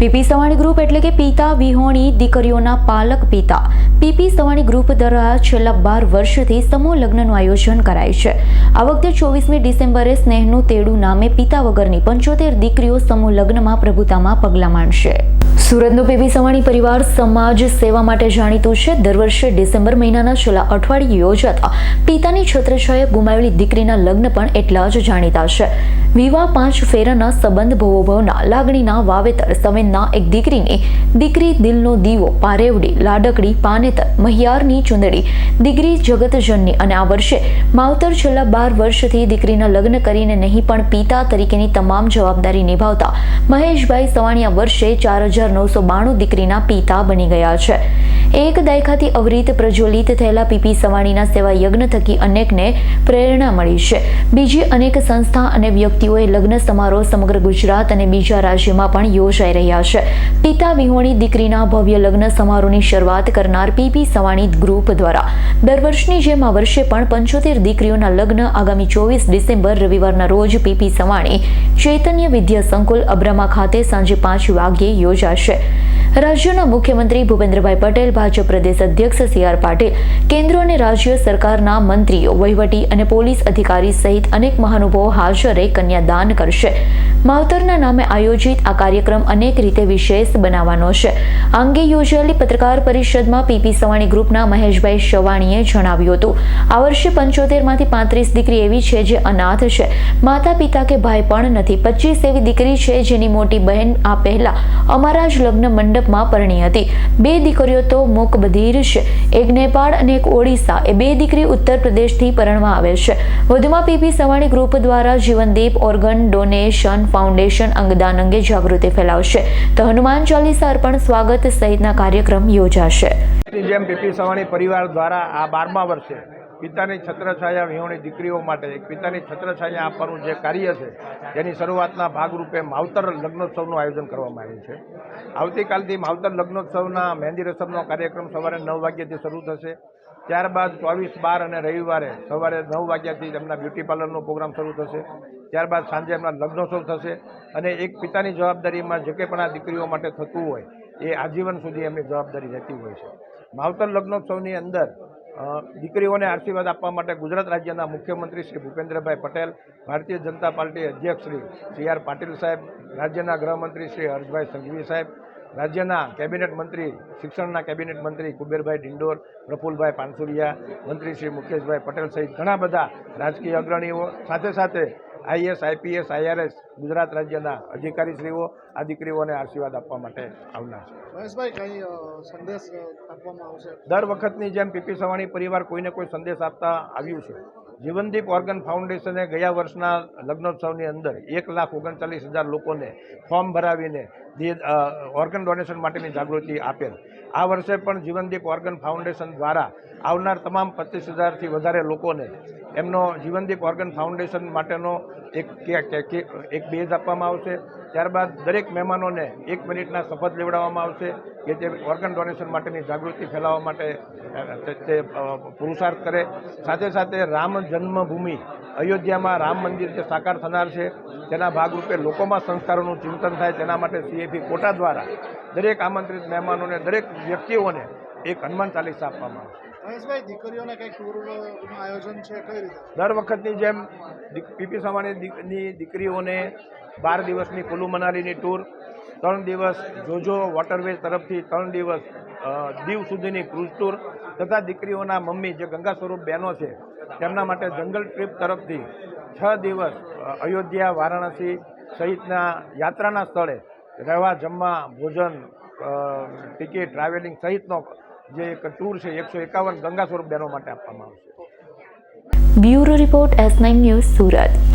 PP Savani group એટલે કે પિતા વિહોણી દીકરીઓના પાલક પિતા. પીપી સવાણી ગ્રુપ દ્વારા છેલ્લા બાર વર્ષથી સમૂહ લગ્નનું આયોજન કરાય છે. આ વખતે ચોવીસમી ડિસેમ્બરે સ્નેહનું તેડું નામે પિતા વગરની પંચોતેર દીકરીઓ સમૂહ લગ્નમાં પ્રભુતામાં પગલાં માંડશે સુરતનો પીપી સવાણી પરિવાર સમાજ સેવા માટે જાણીતું છે. દર વર્ષે ડિસેમ્બર મહિનાના છેલ્લા અઠવાડિયે યોજાતા પિતાની છત્રછાએ ગુમાવેલી દીકરીના લગ્ન પણ એટલા જ જાણીતા છે. વિવાહ પાંચ ફેરાના સંબંધ ભવોભવના લાગણીના વાવેતર, સંવેદના એક દીકરીની દીકરી દિલનો દીવો, પારેવડી, લાડકડી, પાનેતર, મહિયારની ચુંદડી, દીકરી જગતજનની અને આ વર્ષે માવતર છેલ્લા બાર વર્ષથી દીકરીના લગ્ન કરીને નહીં પણ પિતા તરીકેની તમામ જવાબદારી નિભાવતા મહેશભાઈ સવાણી વર્ષે ચાર હજાર નવસો બાણું દીકરીના પિતા બની ગયા છે. એક દાયકાથી અવરીત પ્રજ્વલિત થયેલા પીપી સવાણીના સેવા યજ્ઞ થકી અનેકને પ્રેરણા મળી છે. બીજી અનેક સંસ્થા અને વ્યક્તિઓએ લગ્ન સમારોહ સમગ્ર ગુજરાત અને બીજા રાજ્યમાં પણ યોજાઈ રહ્યા છે. પિતા વિહોણી દીકરીના ભવ્ય લગ્ન સમારોહની શરૂઆત કરનાર પીપી સવાણી ગ્રુપ દ્વારા. દર વર્ષની જેમ આ વર્ષે પણ પંચોતેર દીકરીઓના લગ્ન આગામી ચોવીસ ડિસેમ્બર રવિવારના રોજ પીપી સવાણી ચૈતન્ય વિદ્યા સંકુલ અબ્રામા ખાતે સાંજે પાંચ વાગ્યે યોજાશે. છે રાજ્યના મુખ્યમંત્રી ભૂપેન્દ્રભાઈ પટેલ, ભાજપ પ્રદેશ અધ્યક્ષ સી આર પાટીલ, કેન્દ્ર અને રાજ્ય સરકારના મંત્રીઓ, વહીવટી અને પોલીસ અધિકારી સહિત અનેક મહાનુભાવો હાજર કન્યાદાન કરશે. માવતરના નામે આયોજિત આ કાર્યક્રમ અનેક રીતે વિશેષ બનાવવાનો છે. આ અંગે યોજાયેલી પત્રકાર પરિષદમાં પીપી સવાણી ગ્રુપના મહેશભાઈ શવાણીએ જણાવ્યું હતું, આ વર્ષે પંચોતેરમાંથી પાંત્રીસ દીકરી એવી છે જે અનાથ છે. માતા પિતા કે ભાઈ પણ નથી. પચીસ એવી દીકરી છે જેની મોટી બહેન આ પહેલા અમારા જ લગ્ન મંડપમાં પરણી હતી. બે દીકરીઓ તો મૂક છે. એક નેપાળ અને એક ઓડિશા. એ બે દીકરી ઉત્તર પ્રદેશથી પરણવા આવે છે. વધુમાં પીપી સવાણી ગ્રુપ દ્વારા જીવનદીપ ઓર્ગન ડોનેશન ફાઉન્ડેશન અંગદાન અંગે જાગૃતિ ફેલાવશે. તો હનુમાન ચાલીસા અર્પણ સ્વાગત સહિતના કાર્યક્રમ યોજાશે. જેમ પીપી સવાણી પરિવાર દ્વારા આ બારમા વર્ષે પિતાની છત્રછાયા વિહોણી દીકરીઓ માટે એક પિતાની છત્રછાયા આપવાનું જે કાર્ય છે તેની શરૂઆતના ભાગરૂપે માવતર લગ્નોત્સવનું આયોજન કરવામાં આવ્યું છે. આવતીકાલથી માવતર લગ્નોત્સવના મહેંદી રસમનો કાર્યક્રમ સવારે નવ વાગ્યાથી શરૂ થશે. ત્યારબાદ ચોવીસ, બાર અને રવિવારે સવારે નવ વાગ્યાથી તેમના બ્યુટી પાર્લરનો પ્રોગ્રામ શરૂ થશે. ત્યારબાદ સાંજે એમના લગ્નોત્સવ થશે અને એક પિતાની જવાબદારીમાં જે કંઈ પણ આ દીકરીઓ માટે થતું હોય, એ આજીવન સુધી એમની જવાબદારી રહેતી હોય છે. માવતર લગ્નોત્સવની અંદર દીકરીઓને આશીર્વાદ આપવા માટે ગુજરાત રાજ્યના મુખ્યમંત્રી શ્રી ભૂપેન્દ્રભાઈ પટેલ, ભારતીય જનતા પાર્ટી અધ્યક્ષ શ્રી સી આર પાટીલ સાહેબ, રાજ્યના ગૃહમંત્રી શ્રી હર્ષભાઈ સંઘવી સાહેબ, રાજ્યના કેબિનેટ મંત્રી, શિક્ષણના કેબિનેટ મંત્રી કુબેરભાઈ ડિંડોર, પ્રફુલભાઈ પાનસુરિયા, મંત્રી શ્રી મુકેશભાઈ પટેલ સહિત ઘણા બધા રાજકીય અગ્રણીઓ, સાથે સાથે આઈએસ, આઈપીએસ, આઈઆરએસ ગુજરાત રાજ્યના અધિકારીશ્રીઓ આ દીકરીઓને આશીર્વાદ આપવા માટે આવનાર છે. દર વખતની જેમ પીપી સવાણી પરિવાર કોઈને કોઈ સંદેશ આપતા આવ્યું છે. જીવનદીપ ઓર્ગન ફાઉન્ડેશને ગયા વર્ષના લગ્નોત્સવની અંદર એક લાખ ઓગણચાલીસ હજાર લોકોને ફોર્મ ભરાવીને ઓર્ગન ડોનેશન માટેની જાગૃતિ આપેલ. આ વર્ષે પણ જીવનદીપ ઓર્ગન ફાઉન્ડેશન દ્વારા આવનાર તમામ પચીસ હજારથી વધારે લોકોને એમનો જીવનદીપ ઓર્ગન ફાઉન્ડેશન માટેનો એક એક બેઝ આપવામાં આવશે. ત્યારબાદ દરેક મહેમાનોને એક મિનિટના શપથ લેવડાવવામાં આવશે કે જે ઓર્ગન ડોનેશન માટેની જાગૃતિ ફેલાવવા માટે તે- પુરુષાર્થ કરે. સાથે સાથે રામ જન્મભૂમિ, અયોધ્યામાં રામ મંદિર જે સાકાર થનાર છે, તેના ભાગરૂપે લોકોમાં સંસ્કારોનું ચિંતન થાય, તેના માટે સીએફી કોટા દ્વારા દરેક આમંત્રિત મહેમાનોને, દરેક વ્યક્તિઓને એક હનુમાન ચાલીસા આપવામાં આવશે. દર વખતની જેમ પીપી સવાણી દીકરીઓને બાર દિવસની કુલુ મનાલીની ટૂર, ત્રણ દિવસ જોજો વોટરવેઝ તરફથી ત્રણ દિવસ દીવ સુધીની ક્રૂઝ ટૂર, તથા દીકરીઓના મમ્મી જે ગંગા સ્વરૂપ બહેનો છે, તેમના માટે જંગલ ટ્રીપ તરફથી છ દિવસ અયોધ્યા, વારાણસી સહિતના યાત્રાના સ્થળે રહેવા, જમવા, ભોજન ટિકિટ, ટ્રાવેલિંગ સહિતનો જે એક ટૂર છે એકસો એકાવન ગંગા સ્વરૂપ બહેનો માટે આપવામાં આવશે. Bureau report S nine news Surat.